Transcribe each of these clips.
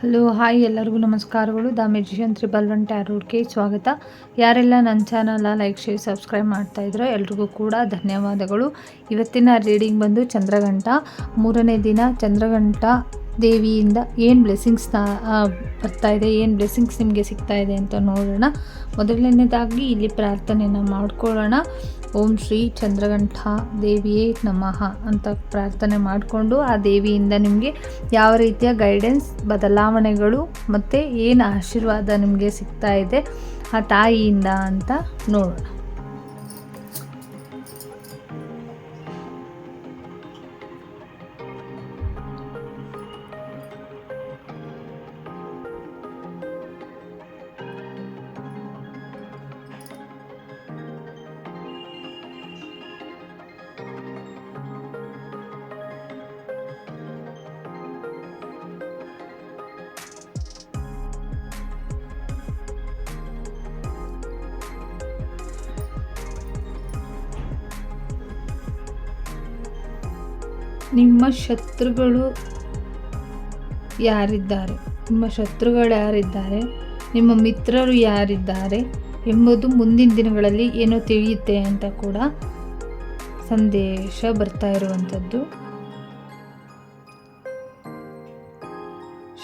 Hello hi ಎಲ್ಲರಿಗೂ ನಮಸ್ಕಾರಗಳು. The magician triple one ಟ್ಯಾರೋಡ್ಗೆ ಸ್ವಾಗತ. ಯಾರೆಲ್ಲ ನನ್ನ ಚಾನಲ್ನ ಲೈಕ್, ಶೇರ್, ಸಬ್ಸ್ಕ್ರೈಬ್ ಮಾಡ್ತಾ ಇದ್ರೋ ಎಲ್ರಿಗೂ ಕೂಡ ಧನ್ಯವಾದಗಳು. ಇವತ್ತಿನ ರೀಡಿಂಗ್ ಬಂದು ಚಂದ್ರಗಂಟ ಮೂರನೇ ದಿನ ಚಂದ್ರಗಂಟ ದೇವಿಯಿಂದ ಏನು ಬ್ಲೆಸ್ಸಿಂಗ್ಸ್ ಬರ್ತಾ ಇದೆ, ಏನು ಬ್ಲೆಸ್ಸಿಂಗ್ಸ್ ನಿಮಗೆ ಸಿಗ್ತಾ ಇದೆ ಅಂತ ನೋಡೋಣ. ಮೊದಲನೇದಾಗಿ ಇಲ್ಲಿ ಪ್ರಾರ್ಥನೆಯನ್ನು ಮಾಡ್ಕೊಳ್ಳೋಣ. ಓಂ ಶ್ರೀ ಚಂದ್ರಗಂಠ ದೇವಿಯೇ ನಮಃ ಅಂತ ಪ್ರಾರ್ಥನೆ ಮಾಡಿಕೊಂಡು ಆ ದೇವಿಯಿಂದ ನಿಮಗೆ ಯಾವ ರೀತಿಯ ಗೈಡೆನ್ಸ್ ಬದಲಾವಣೆಗಳು ಮತ್ತು ಏನು ಆಶೀರ್ವಾದ ನಿಮಗೆ ಸಿಗ್ತಾ ಇದೆ ಆ ತಾಯಿಯಿಂದ ಅಂತ ನೋಡೋಣ. ನಿಮ್ಮ ಶತ್ರುಗಳು ಯಾರಿದ್ದಾರೆ? ನಿಮ್ಮ ಶತ್ರುಗಳು ಯಾರಿದ್ದಾರೆ? ನಿಮ್ಮ ಮಿತ್ರರು ಯಾರಿದ್ದಾರೆ ಎಂಬುದು ಮುಂದಿನ ದಿನಗಳಲ್ಲಿ ಏನೋ ತಿಳಿಯುತ್ತೆ ಅಂತ ಕೂಡ ಸಂದೇಶ ಬರ್ತಾ ಇರುವಂಥದ್ದು.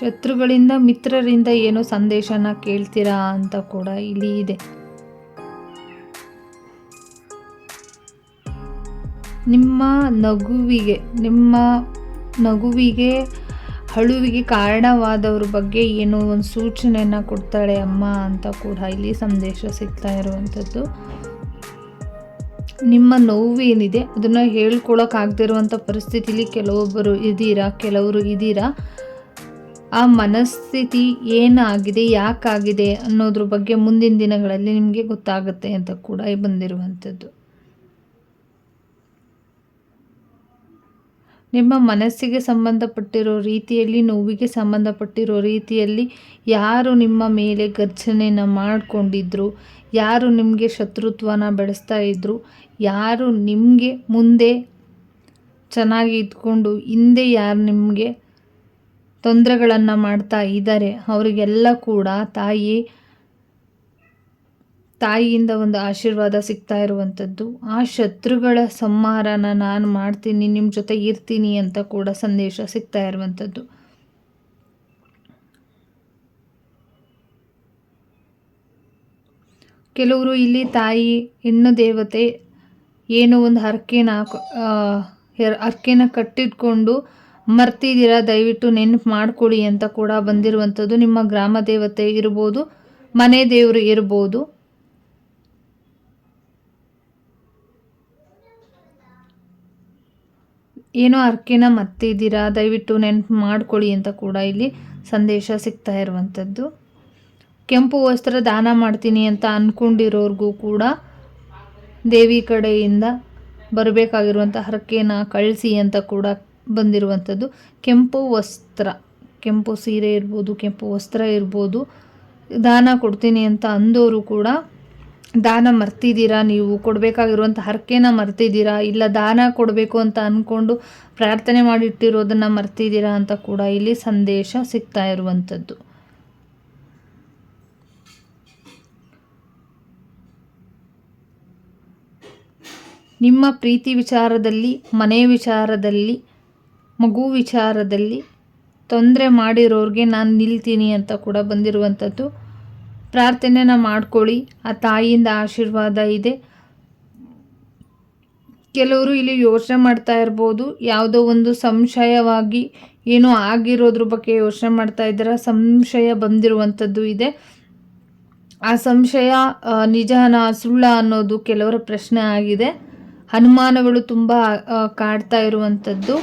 ಶತ್ರುಗಳಿಂದ ಮಿತ್ರರಿಂದ ಏನೋ ಸಂದೇಶನ ಕೇಳ್ತೀರಾ ಅಂತ ಕೂಡ ಇಲ್ಲಿ ಇದೆ. ನಿಮ್ಮ ನಗುವಿಗೆ ನಿಮ್ಮ ನಗುವಿಗೆ, ಅಳುವಿಗೆ ಕಾರಣವಾದವ್ರ ಬಗ್ಗೆ ಏನೋ ಒಂದು ಸೂಚನೆಯನ್ನು ಕೊಡ್ತಾಳೆ ಅಮ್ಮ ಅಂತ ಕೂಡ ಇಲ್ಲಿ ಸಂದೇಶ ಸಿಗ್ತಾ ಇರುವಂಥದ್ದು. ನಿಮ್ಮ ನೋವು ಏನಿದೆ? ಅದನ್ನು ಹೇಳ್ಕೊಳಕ್ಕಾಗದಿರುವಂಥ ಪರಿಸ್ಥಿತಿಲಿ ಕೆಲವೊಬ್ಬರು ಇದ್ದೀರಾ? ಕೆಲವರು ಇದ್ದೀರಾ? ಆ ಮನಸ್ಥಿತಿ ಏನಾಗಿದೆ? ಯಾಕಾಗಿದೆ ಅನ್ನೋದ್ರ ಬಗ್ಗೆ ಮುಂದಿನ ದಿನಗಳಲ್ಲಿ ನಿಮಗೆ ಗೊತ್ತಾಗುತ್ತೆ ಅಂತ ಕೂಡ ಬಂದಿರುವಂಥದ್ದು. ನಿಮ್ಮ ಮನಸ್ಸಿಗೆ ಸಂಬಂಧಪಟ್ಟಿರೋ ರೀತಿಯಲ್ಲಿ, ನೋವಿಗೆ ಸಂಬಂಧಪಟ್ಟಿರೋ ರೀತಿಯಲ್ಲಿ ಯಾರು ನಿಮ್ಮ ಮೇಲೆ ಗರ್ಜನೆಯನ್ನು ಮಾಡಿಕೊಂಡಿದ್ರು, ಯಾರು ನಿಮಗೆ ಶತ್ರುತ್ವನ ಬೆಳೆಸ್ತಾ ಇದ್ದರು ಯಾರು ನಿಮಗೆ ಮುಂದೆ ಚೆನ್ನಾಗಿ ಇದ್ಕೊಂಡು, ಹಿಂದೆ ಯಾರು ನಿಮಗೆ ತೊಂದರೆಗಳನ್ನು ಮಾಡ್ತಾ ಇದ್ದಾರೆ, ಅವರಿಗೆಲ್ಲ ಕೂಡ ತಾಯಿ ತಾಯಿಯಿಂದ ಒಂದು ಆಶೀರ್ವಾದ ಸಿಗ್ತಾ ಇರುವಂಥದ್ದು. ಆ ಶತ್ರುಗಳ ಸಂಹಾರನ ನಾನು ಮಾಡ್ತೀನಿ ನಿಮ್ಮ ಜೊತೆ ಇರ್ತೀನಿ ಅಂತ ಕೂಡ ಸಂದೇಶ ಸಿಗ್ತಾ ಇರುವಂಥದ್ದು. ಕೆಲವರು ಇಲ್ಲಿ ತಾಯಿ, ಹೆಣ್ಣು ದೇವತೆ ಏನೋ ಒಂದು ಹರಕೆನ ಹರಕೆನ ಕಟ್ಟಿಟ್ಕೊಂಡು ಮರ್ತಿದ್ದೀರಾ? ದಯವಿಟ್ಟು ನೆನಪು ಮಾಡಿಕೊಡಿ ಅಂತ ಕೂಡ ಬಂದಿರುವಂಥದ್ದು. ನಿಮ್ಮ ಗ್ರಾಮ ದೇವತೆ ಇರ್ಬೋದು, ಮನೆ ದೇವರು ಇರ್ಬೋದು. ಏನೋ ಅರ್ಕೆನ ಮತ್ತಿದ್ದೀರಾ? ದಯವಿಟ್ಟು ನೆನಪು ಮಾಡ್ಕೊಳ್ಳಿ ಅಂತ ಕೂಡ ಇಲ್ಲಿ ಸಂದೇಶ ಸಿಗ್ತಾ ಇರುವಂಥದ್ದು. ಕೆಂಪು ವಸ್ತ್ರ ದಾನ ಮಾಡ್ತೀನಿ ಅಂತ ಅಂದ್ಕೊಂಡಿರೋರ್ಗೂ ಕೂಡ ದೇವಿ ಕಡೆಯಿಂದ ಬರಬೇಕಾಗಿರುವಂಥ ಹರಕೆನ ಕಳಿಸಿ ಅಂತ ಕೂಡ ಬಂದಿರುವಂಥದ್ದು. ಕೆಂಪು ವಸ್ತ್ರ, ಕೆಂಪು ಸೀರೆ ಇರ್ಬೋದು, ಕೆಂಪು ವಸ್ತ್ರ ಇರ್ಬೋದು, ದಾನ ಕೊಡ್ತೀನಿ ಅಂತ ಅಂದೋರು ಕೂಡ ದಾನ ಮರ್ತಿದ್ದೀರಾ? ನೀವು ಕೊಡಬೇಕಾಗಿರುವಂಥ ಹರಕೆನ ಮರ್ತಿದ್ದೀರಾ? ಇಲ್ಲ ದಾನ ಕೊಡಬೇಕು ಅಂತ ಅಂದ್ಕೊಂಡು ಪ್ರಾರ್ಥನೆ ಮಾಡಿಟ್ಟಿರೋದನ್ನು ಮರ್ತಿದ್ದೀರಾ ಅಂತ ಕೂಡ ಇಲ್ಲಿ ಸಂದೇಶ ಸಿಗ್ತಾ ಇರುವಂಥದ್ದು. ನಿಮ್ಮ ಪ್ರೀತಿ ವಿಚಾರದಲ್ಲಿ, ಮನೆ ವಿಚಾರದಲ್ಲಿ, ಮಗು ವಿಚಾರದಲ್ಲಿ ತೊಂದರೆ ಮಾಡಿರೋರಿಗೆ ನಾನು ನಿಲ್ತೀನಿ ಅಂತ ಕೂಡ ಬಂದಿರುವಂಥದ್ದು. ಪ್ರಾರ್ಥನೆನ ಮಾಡ್ಕೊಳ್ಳಿ. ಆ ತಾಯಿಯಿಂದ ಆಶೀರ್ವಾದ ಇದೆ. ಕೆಲವರು ಇಲ್ಲಿ ಯೋಚನೆ ಮಾಡ್ತಾ ಇರ್ಬೋದು. ಯಾವುದೋ ಒಂದು ಸಂಶಯವಾಗಿ ಏನೋ ಆಗಿರೋದ್ರ ಬಗ್ಗೆ ಯೋಚನೆ ಮಾಡ್ತಾ ಇದ್ದೀರಾ. ಸಂಶಯ ಬಂದಿರುವಂಥದ್ದು ಇದೆ. ಆ ಸಂಶಯ ನಿಜಾನ ಸುಳ್ಳ ಅನ್ನೋದು ಕೆಲವರ ಪ್ರಶ್ನೆ ಆಗಿದೆ. ಅನುಮಾನಗಳು ತುಂಬ ಕಾಡ್ತಾ ಇರುವಂಥದ್ದು.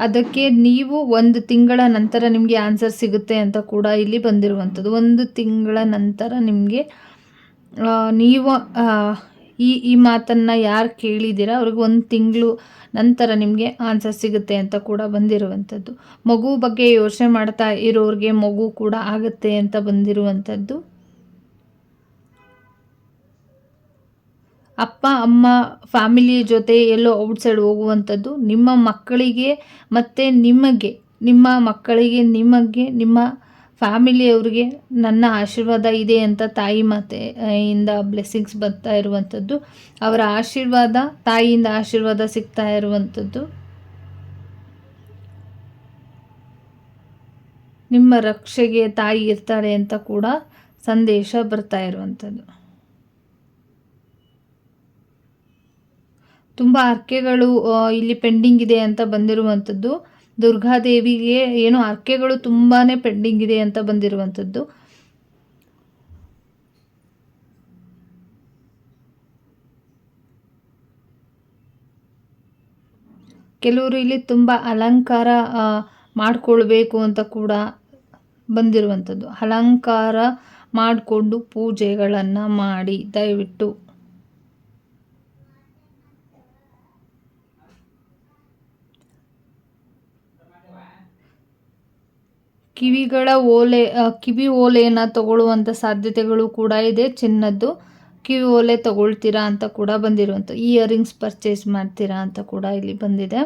ಅದಕ್ಕೆ ನೀವು ಒಂದು ತಿಂಗಳ ನಂತರ ನಿಮಗೆ ಆನ್ಸರ್ ಸಿಗುತ್ತೆ ಅಂತ ಕೂಡ ಇಲ್ಲಿ ಬಂದಿರುವಂಥದ್ದು. ಒಂದು ತಿಂಗಳ ನಂತರ ನಿಮಗೆ ನೀವು ಈ ಈ ಮಾತನ್ನು ಯಾರು ಕೇಳಿದ್ದೀರ ಅವ್ರಿಗೆ ಒಂದು ತಿಂಗಳು ನಂತರ ನಿಮಗೆ ಆನ್ಸರ್ ಸಿಗುತ್ತೆ ಅಂತ ಕೂಡ ಬಂದಿರುವಂಥದ್ದು. ಮಗು ಬಗ್ಗೆ ಯೋಚನೆ ಮಾಡ್ತಾ ಇರೋರಿಗೆ ಮಗು ಕೂಡ ಆಗುತ್ತೆ ಅಂತ ಬಂದಿರುವಂಥದ್ದು. ಅಪ್ಪ, ಅಮ್ಮ, ಫ್ಯಾಮಿಲಿ ಜೊತೆ ಎಲ್ಲೋ ಔಟ್ಸೈಡ್ ಹೋಗುವಂಥದ್ದು ನಿಮ್ಮ ಮಕ್ಕಳಿಗೆ ಮತ್ತು ನಿಮಗೆ, ನಿಮ್ಮ ಮಕ್ಕಳಿಗೆ, ನಿಮಗೆ, ನಿಮ್ಮ ಫ್ಯಾಮಿಲಿಯವ್ರಿಗೆ ನನ್ನ ಆಶೀರ್ವಾದ ಇದೆ ಅಂತ ತಾಯಿ ಮಾತೆ ಇಂದ ಬ್ಲೆಸ್ಸಿಂಗ್ಸ್ ಬರ್ತಾ ಇರುವಂಥದ್ದು. ಅವರ ಆಶೀರ್ವಾದ, ತಾಯಿಯಿಂದ ಆಶೀರ್ವಾದ ಸಿಗ್ತಾ ಇರುವಂಥದ್ದು. ನಿಮ್ಮ ರಕ್ಷೆಗೆ ತಾಯಿ ಇರ್ತಾಳೆ ಅಂತ ಕೂಡ ಸಂದೇಶ ಬರ್ತಾ ಇರುವಂಥದ್ದು. ತುಂಬ ಅರ್ಕೆಗಳು ಇಲ್ಲಿ ಪೆಂಡಿಂಗ್ ಇದೆ ಅಂತ ಬಂದಿರುವಂಥದ್ದು. ದುರ್ಗಾದೇವಿಗೆ ಏನು ಅರ್ಕೆಗಳು ತುಂಬಾ ಪೆಂಡಿಂಗ್ ಇದೆ ಅಂತ ಬಂದಿರುವಂಥದ್ದು. ಕೆಲವರು ಇಲ್ಲಿ ತುಂಬ ಅಲಂಕಾರ ಮಾಡಿಕೊಳ್ಬೇಕು ಅಂತ ಕೂಡ ಬಂದಿರುವಂಥದ್ದು. ಅಲಂಕಾರ ಮಾಡಿಕೊಂಡು ಪೂಜೆಗಳನ್ನು ಮಾಡಿ ದಯವಿಟ್ಟು ಕಿವಿಗಳ ಓಲೆ ಕಿವಿ ಓಲೆಯನ್ನು ತಗೊಳ್ಳುವಂಥ ಸಾಧ್ಯತೆಗಳು ಕೂಡ ಇದೆ. ಚಿನ್ನದ್ದು ಕಿವಿ ಓಲೆ ತಗೊಳ್ತೀರಾ ಅಂತ ಕೂಡ ಬಂದಿರುವಂಥ ಇಯರಿಂಗ್ಸ್ ಪರ್ಚೇಸ್ ಮಾಡ್ತೀರಾ ಅಂತ ಕೂಡ ಇಲ್ಲಿ ಬಂದಿದೆ.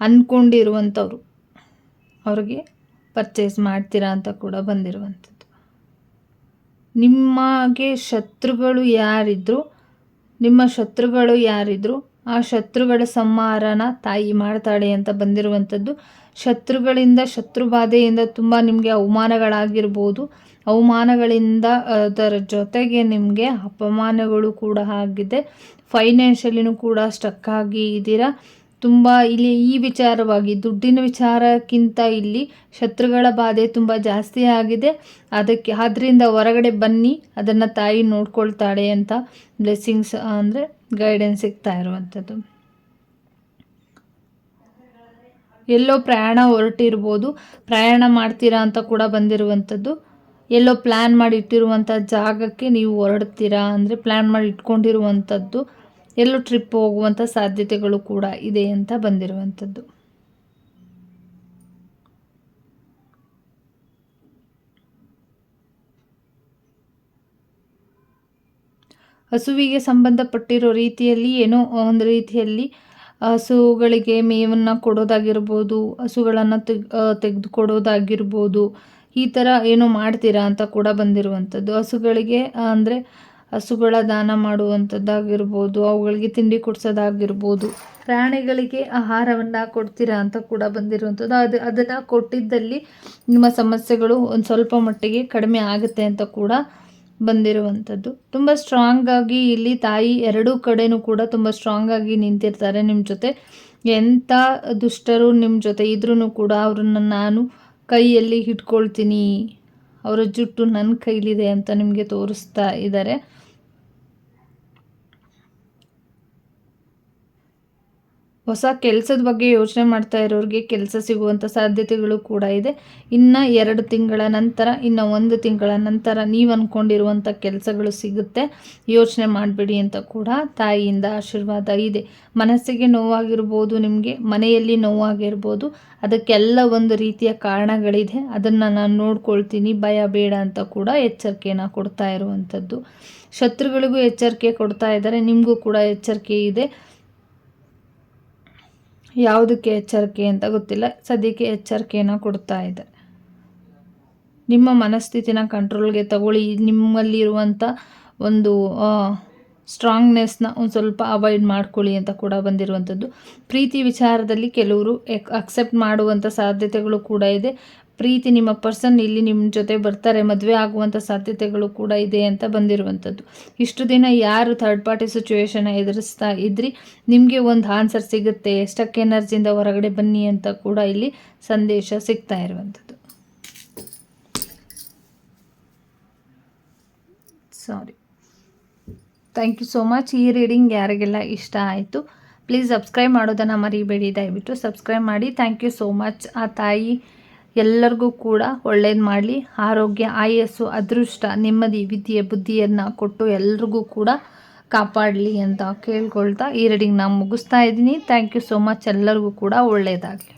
ಅಂದ್ಕೊಂಡಿರುವಂಥವ್ರು ಅವ್ರಿಗೆ ಪರ್ಚೇಸ್ ಮಾಡ್ತೀರಾ ಅಂತ ಕೂಡ ಬಂದಿರುವಂಥದ್ದು ನಿಮಗೆ ಶತ್ರುಗಳು ಯಾರಿದ್ರು, ನಿಮ್ಮ ಶತ್ರುಗಳು ಯಾರಿದ್ರು ಆ ಶತ್ರುಗಳ ಸಂಹಾರನ ತಾಯಿ ಮಾಡ್ತಾಳೆ ಅಂತ ಬಂದಿರುವಂಥದ್ದು. ಶತ್ರುಗಳಿಂದ ಶತ್ರು ಬಾಧೆಯಿಂದ ತುಂಬ ನಿಮಗೆ ಅವಮಾನಗಳಾಗಿರ್ಬೋದು. ಅವಮಾನಗಳಿಂದ ಅದರ ಜೊತೆಗೆ ನಿಮಗೆ ಅಪಮಾನಗಳು ಕೂಡ ಆಗಿದೆ. ಫೈನಾನ್ಷಿಯಲಿನೂ ಕೂಡ ಸ್ಟಕ್ ಆಗಿ ಇದ್ದೀರಾ. ತುಂಬ ಇಲ್ಲಿ ಈ ವಿಚಾರವಾಗಿ ದುಡ್ಡಿನ ವಿಚಾರಕ್ಕಿಂತ ಇಲ್ಲಿ ಶತ್ರುಗಳ ಬಾಧೆ ತುಂಬ ಜಾಸ್ತಿ ಆಗಿದೆ. ಅದಕ್ಕೆ ಆದ್ದರಿಂದ ಹೊರಗಡೆ ಬನ್ನಿ, ಅದನ್ನು ತಾಯಿ ನೋಡ್ಕೊಳ್ತಾಳೆ ಅಂತ ಬ್ಲೆಸ್ಸಿಂಗ್ಸ್ ಅಂದರೆ ಗೈಡೆನ್ಸ್ ಸಿಗ್ತಾ ಇರುವಂಥದ್ದು. ಎಲ್ಲೋ ಪ್ರಯಾಣ ಹೊರಟಿರ್ಬೋದು, ಪ್ರಯಾಣ ಮಾಡ್ತೀರಾ ಅಂತ ಕೂಡ ಬಂದಿರುವಂಥದ್ದು. ಎಲ್ಲೋ ಪ್ಲ್ಯಾನ್ ಮಾಡಿ ಇಟ್ಟಿರುವಂಥ ಜಾಗಕ್ಕೆ ನೀವು ಹೊರಡ್ತೀರಾ ಅಂದರೆ ಪ್ಲ್ಯಾನ್ ಮಾಡಿ ಇಟ್ಕೊಂಡಿರುವಂಥದ್ದು. ಎಲ್ಲೋ ಟ್ರಿಪ್ ಹೋಗುವಂಥ ಸಾಧ್ಯತೆಗಳು ಕೂಡ ಇದೆ ಅಂತ ಬಂದಿರುವಂಥದ್ದು. ಹಸುವಿಗೆ ಸಂಬಂಧಪಟ್ಟಿರೋ ರೀತಿಯಲ್ಲಿ ಏನೋ ಒಂದು ರೀತಿಯಲ್ಲಿ ಹಸುಗಳಿಗೆ ಮೇವನ್ನು ಕೊಡೋದಾಗಿರ್ಬೋದು, ಹಸುಗಳನ್ನು ತೆಗ್ ತೆಗೆದುಕೊಡೋದಾಗಿರ್ಬೋದು, ಈ ಥರ ಏನೋ ಮಾಡ್ತೀರಾ ಅಂತ ಕೂಡ ಬಂದಿರುವಂಥದ್ದು. ಹಸುಗಳಿಗೆ ಅಂದರೆ ಹಸುಗಳ ದಾನ ಮಾಡುವಂಥದ್ದಾಗಿರ್ಬೋದು, ಅವುಗಳಿಗೆ ತಿಂಡಿ ಕೊಡಿಸೋದಾಗಿರ್ಬೋದು. ಪ್ರಾಣಿಗಳಿಗೆ ಆಹಾರವನ್ನು ಕೊಡ್ತೀರಾ ಅಂತ ಕೂಡ ಬಂದಿರುವಂಥದ್ದು. ಅದು ಅದನ್ನು ಕೊಟ್ಟಿದ್ದಲ್ಲಿ ನಿಮ್ಮ ಸಮಸ್ಯೆಗಳು ಒಂದು ಸ್ವಲ್ಪ ಮಟ್ಟಿಗೆ ಕಡಿಮೆ ಆಗುತ್ತೆ ಅಂತ ಕೂಡ ಬಂದಿರುವಂಥದ್ದು. ತುಂಬ ಸ್ಟ್ರಾಂಗ್ ಆಗಿ ಇಲ್ಲಿ ತಾಯಿ ಎರಡೂ ಕಡೆನೂ ಕೂಡ ತುಂಬ ಸ್ಟ್ರಾಂಗ್ ಆಗಿ ನಿಂತಿರ್ತಾರೆ ನಿಮ್ಮ ಜೊತೆ. ಎಂಥ ದುಷ್ಟರು ನಿಮ್ಮ ಜೊತೆ ಇದ್ರೂ ಕೂಡ ಅವ್ರನ್ನ ನಾನು ಕೈಯಲ್ಲಿ ಹಿಡ್ಕೊಳ್ತೀನಿ, ಅವರ ಜುಟ್ಟು ನನ್ನ ಕೈಲಿದೆ ಅಂತ ನಿಮಗೆ ತೋರಿಸ್ತಾ ಇದ್ದಾರೆ ಹೊಸ ಕೆಲಸದ ಬಗ್ಗೆ ಯೋಚನೆ ಮಾಡ್ತಾ ಇರೋರಿಗೆ ಕೆಲಸ ಸಿಗುವಂಥ ಸಾಧ್ಯತೆಗಳು ಕೂಡ ಇದೆ. ಇನ್ನು ಎರಡು ತಿಂಗಳ ನಂತರ, ಇನ್ನು ಒಂದು ತಿಂಗಳ ನಂತರ ನೀವು ಅಂದ್ಕೊಂಡಿರುವಂಥ ಕೆಲಸಗಳು ಸಿಗುತ್ತೆ. ಯೋಚನೆ ಮಾಡಬೇಡಿ ಅಂತ ಕೂಡ ತಾಯಿಯಿಂದ ಆಶೀರ್ವಾದ ಇದೆ. ಮನಸ್ಸಿಗೆ ನೋವಾಗಿರ್ಬೋದು, ನಿಮಗೆ ಮನೆಯಲ್ಲಿ ನೋವಾಗಿರ್ಬೋದು. ಅದಕ್ಕೆಲ್ಲ ಒಂದು ರೀತಿಯ ಕಾರಣಗಳಿದೆ. ಅದನ್ನು ನಾನು ನೋಡ್ಕೊಳ್ತೀನಿ, ಭಯ ಬೇಡ ಅಂತ ಕೂಡ ಎಚ್ಚರಿಕೆಯನ್ನು ಕೊಡ್ತಾ ಇರುವಂಥದ್ದು ಶತ್ರುಗಳಿಗೂ ಎಚ್ಚರಿಕೆ ಕೊಡ್ತಾ ಇದ್ದಾರೆ, ನಿಮಗೂ ಕೂಡ ಎಚ್ಚರಿಕೆ ಇದೆ. ಯಾವುದಕ್ಕೆ ಎಚ್ಚರಿಕೆ ಅಂತ ಗೊತ್ತಿಲ್ಲ. ಸದ್ಯಕ್ಕೆ ಎಚ್ಚರಿಕೆಯನ್ನು ಕೊಡ್ತಾ ಇದೆ. ನಿಮ್ಮ ಮನಸ್ಥಿತಿನ ಕಂಟ್ರೋಲ್ಗೆ ತಗೊಳ್ಳಿ. ನಿಮ್ಮಲ್ಲಿರುವಂಥ ಒಂದು ಸ್ಟ್ರಾಂಗ್ನೆಸ್ನ ಒಂದು ಸ್ವಲ್ಪ ಅವಾಯ್ಡ್ ಮಾಡ್ಕೊಳ್ಳಿ ಅಂತ ಕೂಡ ಬಂದಿರುವಂಥದ್ದು. ಪ್ರೀತಿ ವಿಚಾರದಲ್ಲಿ ಕೆಲವರು ಎಕ್, ಅಕ್ಸೆಪ್ಟ್ ಮಾಡುವಂಥ ಸಾಧ್ಯತೆಗಳು ಕೂಡ ಇದೆ. ಪ್ರೀತಿ ನಿಮ್ಮ ಪರ್ಸನ್ ಇಲ್ಲಿ ನಿಮ್ಮ ಜೊತೆ ಬರ್ತಾರೆ, ಮದುವೆ ಆಗುವಂಥ ಸಾಧ್ಯತೆಗಳು ಕೂಡ ಇದೆ ಅಂತ ಬಂದಿರುವಂಥದ್ದು. ಇಷ್ಟು ದಿನ ಯಾರು ಥರ್ಡ್ ಪಾರ್ಟಿ ಸಿಚುವೇಶನ್ ಎದುರಿಸ್ತಾ ಇದ್ರಿ? ನಿಮಗೆ ಒಂದು ಆನ್ಸರ್ ಸಿಗುತ್ತೆ. ಎಷ್ಟಕ್ಕೆ ಎನರ್ಜಿಯಿಂದ ಹೊರಗಡೆ ಬನ್ನಿ ಅಂತ ಕೂಡ ಇಲ್ಲಿ ಸಂದೇಶ ಸಿಗ್ತಾ ಇರುವಂಥದ್ದು. Sorry thank you so much ಈ ರೀಡಿಂಗ್ ಯಾರಿಗೆಲ್ಲ ಇಷ್ಟ ಆಯಿತು ಪ್ಲೀಸ್ ಸಬ್ಸ್ಕ್ರೈಬ್ ಮಾಡೋದನ್ನು ಮರಿಬೇಡಿ. ದಯವಿಟ್ಟು ಸಬ್ಸ್ಕ್ರೈಬ್ ಮಾಡಿ. ಥ್ಯಾಂಕ್ ಯು ಸೋ ಮಚ್ ಆ ತಾಯಿ ಎಲ್ಲರಿಗೂ ಕೂಡ ಒಳ್ಳೇದು ಮಾಡಲಿ. ಆರೋಗ್ಯ, ಆಯಸ್ಸು, ಅದೃಷ್ಟ, ನೆಮ್ಮದಿ, ವಿದ್ಯೆ, ಬುದ್ಧಿಯನ್ನು ಕೊಟ್ಟು ಎಲ್ರಿಗೂ ಕೂಡ ಕಾಪಾಡಲಿ ಅಂತ ಕೇಳ್ಕೊಳ್ತಾ ಈ ರೀಡಿಂಗ್ ನಾನು ಮುಗಿಸ್ತಾ ಇದ್ದೀನಿ. ಥ್ಯಾಂಕ್ ಯು ಸೋ ಮಚ್ ಎಲ್ಲರಿಗೂ ಕೂಡ ಒಳ್ಳೆಯದಾಗಲಿ